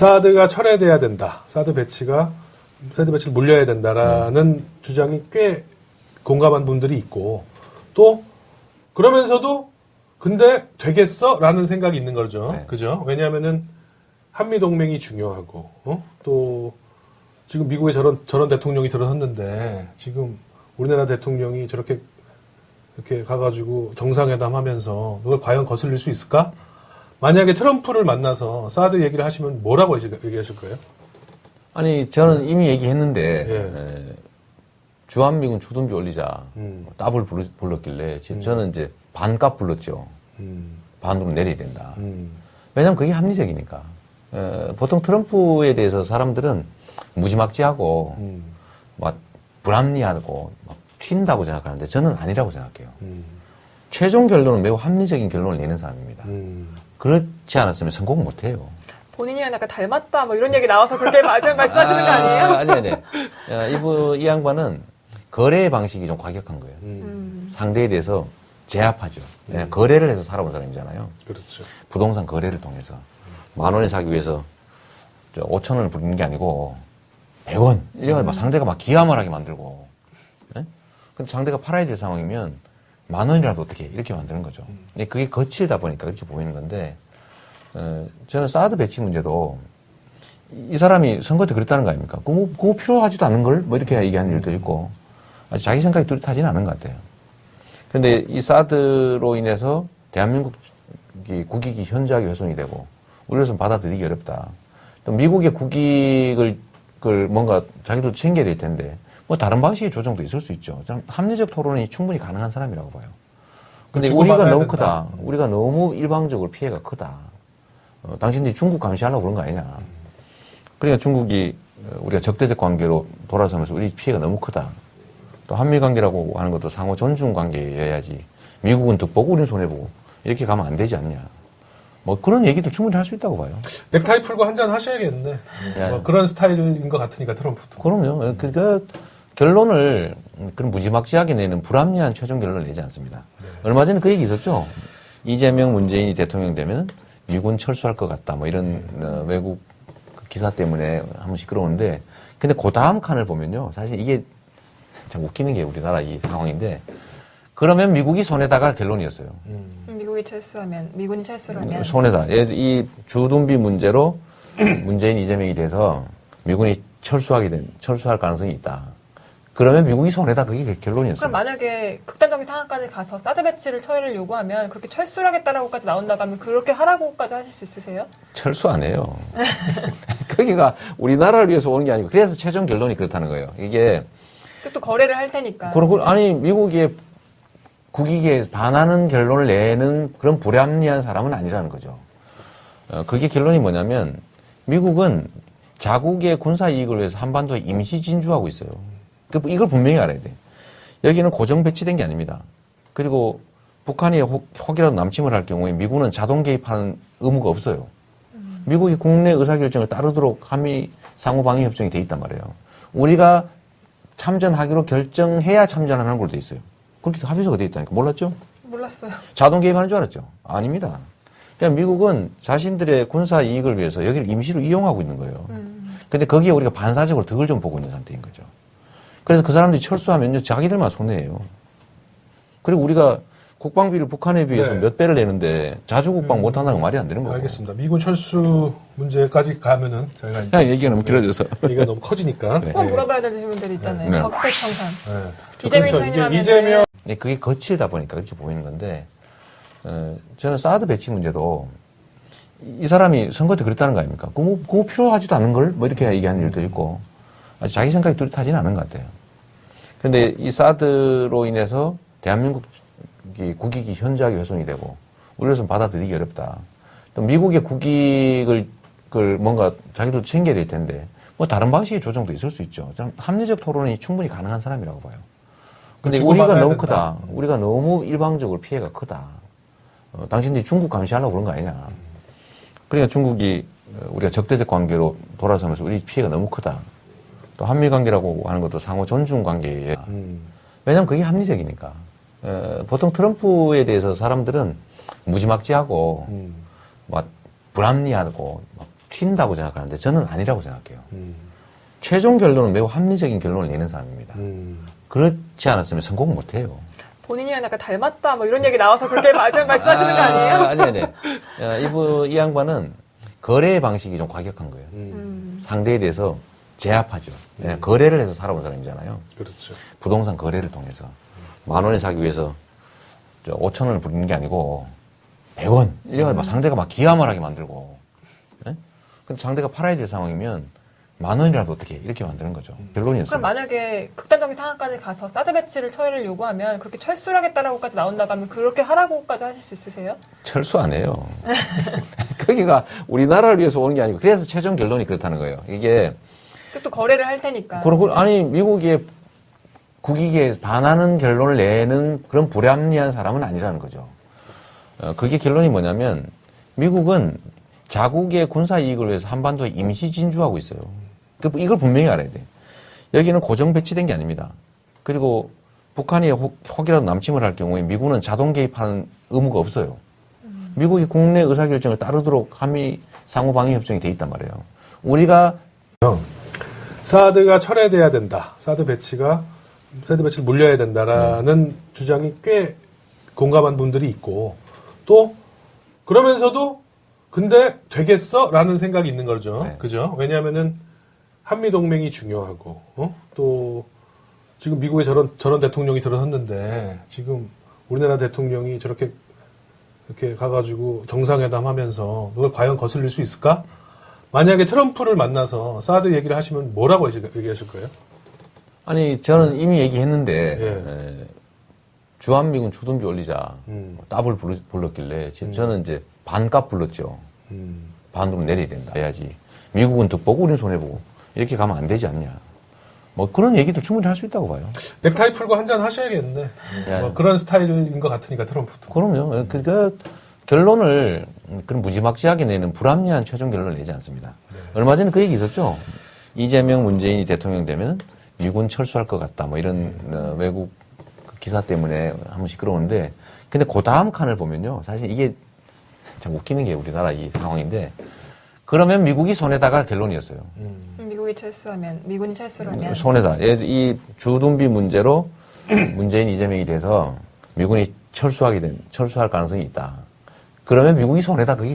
사드가 철회돼야 된다. 사드 배치가 사드 배치를 물려야 된다라는 네. 주장이 꽤 공감한 분들이 있고 또 그러면서도 근데 되겠어라는 생각이 있는 거죠. 네. 그죠? 왜냐하면은 한미 동맹이 중요하고 어? 또 지금 미국에 저런 저런 대통령이 들어섰는데 지금 우리나라 대통령이 저렇게 이렇게 가가지고 정상회담 하면서 그걸 과연 거슬릴 수 있을까? 만약에 트럼프를 만나서 사드 얘기를 하시면 뭐라고 얘기- 얘기하실 거예요? 아니 저는 이미 얘기했는데 예. 에, 주한미군 주둔비 올리자 음. 더블 부르- 불렀길래 지금 저는 이제 반값 불렀죠. 음, 반으로 내려야 된다. 음, 왜냐하면 그게 합리적이니까. 에, 보통 트럼프에 대해서 사람들은 무지막지하고 음, 막 불합리하고 막 튄다고 생각하는데 저는 아니라고 생각해요. 음, 최종 결론은 매우 합리적인 결론을 내는 사람입니다. 음. 그렇지 않았으면 성공 못해요. 본인이랑 약간 닮았다 뭐 이런 얘기 나와서 그렇게 말- 말씀하시는 거 아니에요? 아니 아니. 야, 이분 이 양반은 거래 방식이 좀 과격한 거예요. 음. 상대에 대해서 제압하죠. 예, 거래를 해서 살아온 사람이잖아요. 그렇죠. 부동산 거래를 통해서 만 원에 사기 위해서 저 5천 원을 부르는 게 아니고 100원 이래가 막 상대가 막 기하말하게 만들고. 예? 근데 상대가 팔아야 될 상황이면 만 원이라도 어떻게 이렇게 만드는 거죠. 근데 그게 거칠다 보니까 그렇게 보이는 건데 어, 저는 사드 배치 문제도 이 사람이 선거 때 그랬다는 거 아닙니까? 그거, 뭐- 그거 필요하지도 않은 걸? 뭐 이렇게 얘기하는 일도 있고 아직 자기 생각이 뚜렷하지는 않은 것 같아요. 그런데 이 사드로 인해서 대한민국 이 국익이 현저하게 훼손이 되고 우리로서는 받아들이기 어렵다. 또 미국의 국익을 그걸 뭔가 자기도 챙겨야 될 텐데 뭐 다른 방식의 조정도 있을 수 있죠. 저는 합리적 토론이 충분히 가능한 사람이라고 봐요. 근데 우리가 너무 된다. 크다. 우리가 너무 일방적으로 피해가 크다. 어, 당신들이 중국 감시하려고 그런 거 아니냐. 그러니까 중국이 어, 우리가 적대적 관계로 돌아서면서 우리 피해가 너무 크다. 또 한미 관계라고 하는 것도 상호 존중 관계여야지. 미국은 득보고 우리는 손해보고 이렇게 가면 안 되지 않냐. 뭐 그런 얘기도 충분히 할 수 있다고 봐요. 넥타이 풀고 한잔 하셔야겠네. 예. 뭐 그런 스타일인 것 같으니까 트럼프도. 그럼요. 그, 그 결론을 그런 무지막지하게 내는 불합리한 최종 결론을 내지 않습니다. 얼마 전에 그 얘기 있었죠. 이재명 문재인이 대통령 되면 미군 철수할 것 같다. 뭐 이런 어, 외국 그 기사 때문에 한 번씩 끌어오는데 근데 그 다음 칸을 보면요. 사실 이게 참 웃기는 게 우리나라 이 상황인데 그러면 미국이 손해다가 결론이었어요. 음, 미국이 철수하면 미군이 철수하면 손해다. 예, 이 주둔비 문제로 문재인 이재명이 돼서 미군이 철수하게 된 철수할 가능성이 있다. 그러면 미국이 손해다. 그게 결론이었어요. 그럼 만약에 극단적인 상황까지 가서 사드 배치를 처리를 요구하면 그렇게 철수를 하겠다라고까지 나온다고 하면 그렇게 하라고까지 하실 수 있으세요? 철수 안 해요. 거기가 우리나라를 위해서 오는 게 아니고 그래서 최종 결론이 그렇다는 거예요. 이게 또 거래를 할 테니까. 그러고 아니 미국의 국익에 반하는 결론을 내는 그런 불합리한 사람은 아니라는 거죠. 어, 그게 결론이 뭐냐면 미국은 자국의 군사 이익을 위해서 한반도에 임시 진주하고 있어요. 그 이걸 분명히 알아야 돼. 여기는 고정 배치된 게 아닙니다. 그리고 북한이 혹, 혹이라도 남침을 할 경우에 미국은 자동 개입하는 의무가 없어요. 미국이 국내 의사결정을 따르도록 한미 상호방위협정이 돼 있단 말이에요. 우리가 참전하기로 결정해야 참전하는 걸로 돼 있어요. 그렇게 합의서가 돼 있다니까 몰랐죠? 몰랐어요. 자동 개입하는 줄 알았죠? 아닙니다. 그냥 미국은 자신들의 군사 이익을 위해서 여기를 임시로 이용하고 있는 거예요. 음. 근데 거기에 우리가 반사적으로 덕을 좀 보고 있는 상태인 거죠. 그래서 그 사람들이 철수하면요, 자기들만 손해예요. 그리고 우리가 국방비를 북한에 비해서 네. 몇 배를 내는데 자주 국방 못한다는 건 말이 안 되는 거고. 알겠습니다. 미군 철수 문제까지 가면은 저희가 이제 그냥 얘기가 너무 길어져서. 얘기가 너무 커지니까. 네. 꼭 물어봐야 되는 질문들이 있잖아요. 네. 적폐청산. 네. 이재명 그렇죠. 이재명 네, 그게 거칠다 보니까 그렇게 보이는 건데, 어, 저는 사드 배치 문제도 이 사람이 선거 때 그랬다는 거 아닙니까? 그거, 뭐- 그거 필요하지도 않은 걸? 뭐 이렇게 얘기하는 일도 있고, 아직 자기 생각이 뚜렷하지는 않은 것 같아요. 그런데 이 사드로 인해서 대한민국 이 국익이 현저하게 훼손이 되고, 우리로서는 받아들이기 어렵다. 또 미국의 국익을 그걸 뭔가 자기도 챙겨야 될 텐데, 뭐 다른 방식의 조정도 있을 수 있죠. 저는 합리적 토론이 충분히 가능한 사람이라고 봐요. 근데 우리가 너무 된다. 크다. 우리가 너무 일방적으로 피해가 크다. 어, 당신들이 중국 감시하려고 그런 거 아니냐. 그러니까 중국이 어, 우리가 적대적 관계로 돌아서면서 우리 피해가 너무 크다. 또 한미 관계라고 하는 것도 상호 존중 관계에 음, 왜냐하면 그게 합리적이니까. 어, 보통 트럼프에 대해서 사람들은 무지막지하고 음, 막 불합리하고 막 튄다고 생각하는데 저는 아니라고 생각해요. 음, 최종 결론은 매우 합리적인 결론을 내는 사람입니다. 음. 그렇지 않았으면 성공 못 해요. 본인이랑 약간 닮았다 뭐 이런 얘기 나와서 그렇게 말- 말씀하시는 거 아니에요? 아니, 아니. 야, 이분, 이 양반은 거래 방식이 좀 과격한 거예요. 음. 상대에 대해서 제압하죠. 예, 거래를 해서 살아온 사람이잖아요. 그렇죠. 부동산 거래를 통해서. 만 원에 사기 위해서 5천 원을 부리는 게 아니고 100원. 이래가 막 상대가 막 기하말하게 만들고. 예? 근데 상대가 팔아야 될 상황이면 만 원이라도 어떻게 해? 이렇게 만드는 거죠. 결론이었어요. 그럼 만약에 극단적인 상황까지 가서 사드 배치를 처리를 요구하면 그렇게 철수를 하겠다라고까지 나온다고 하면 그렇게 하라고까지 하실 수 있으세요? 철수 안 해요. 거기가 우리나라를 위해서 오는 게 아니고 그래서 최종 결론이 그렇다는 거예요. 이게 또 거래를 할 테니까. 그러고 아니 미국의 국익에 반하는 결론을 내는 그런 불합리한 사람은 아니라는 거죠. 어, 그게 결론이 뭐냐면 미국은 자국의 군사 이익을 위해서 한반도에 임시 진주하고 있어요. 그 이걸 분명히 알아야 돼. 여기는 고정 배치된 게 아닙니다. 그리고 북한이 혹, 혹이라도 남침을 할 경우에 미국은 자동 개입하는 의무가 없어요. 미국이 국내 의사결정을 따르도록 한미 상호 방위 협정이 돼 있단 말이에요. 우리가 사드가 철회돼야 된다. 사드 배치가 사드 배치를 물려야 된다라는 주장이 꽤 공감한 분들이 있고 또 그러면서도 근데 되겠어 라는 생각이 있는 거죠. 네. 그죠? 왜냐하면은 한미 동맹이 중요하고 어? 또 지금 미국에 저런 저런 대통령이 들어섰는데 지금 우리나라 대통령이 저렇게 이렇게 가가지고 정상회담 하면서 그걸 과연 거슬릴 수 있을까? 만약에 트럼프를 만나서 사드 얘기를 하시면 뭐라고 얘기- 얘기하실 거예요? 아니 저는 이미 얘기했는데 예. 에, 주한미군 주둔비 올리자 음. 답을 불- 불렀길래 지- 저는 이제 반값 불렀죠. 음. 반으로 내려야 된다 해야지. 미국은 득보고 우리는 손해보고 이렇게 가면 안 되지 않냐. 뭐 그런 얘기도 충분히 할 수 있다고 봐요. 넥타이 풀고 한 잔 하셔야겠네. 예. 뭐 그런 스타일인 것 같으니까 트럼프도. 그럼요. 그, 그 결론을 그런 무지막지하게 내는 불합리한 최종 결론을 내지 않습니다. 얼마 전에 그 얘기 있었죠. 이재명 문재인이 대통령 되면 미군 철수할 것 같다. 뭐 이런 어, 외국 그 기사 때문에 한 번씩 끌어오는데 근데 그 다음 칸을 보면요. 사실 이게 참 웃기는 게 우리나라 이 상황인데 그러면 미국이 손해다가 결론이었어요. 음. 미국이 철수하면 미군이 철수를 하면 손해다. 예, 이 주둔비 문제로 문재인 이재명이 돼서 미군이 철수하게 된 철수할 가능성이 있다. 그러면 미국이 손해다. 그게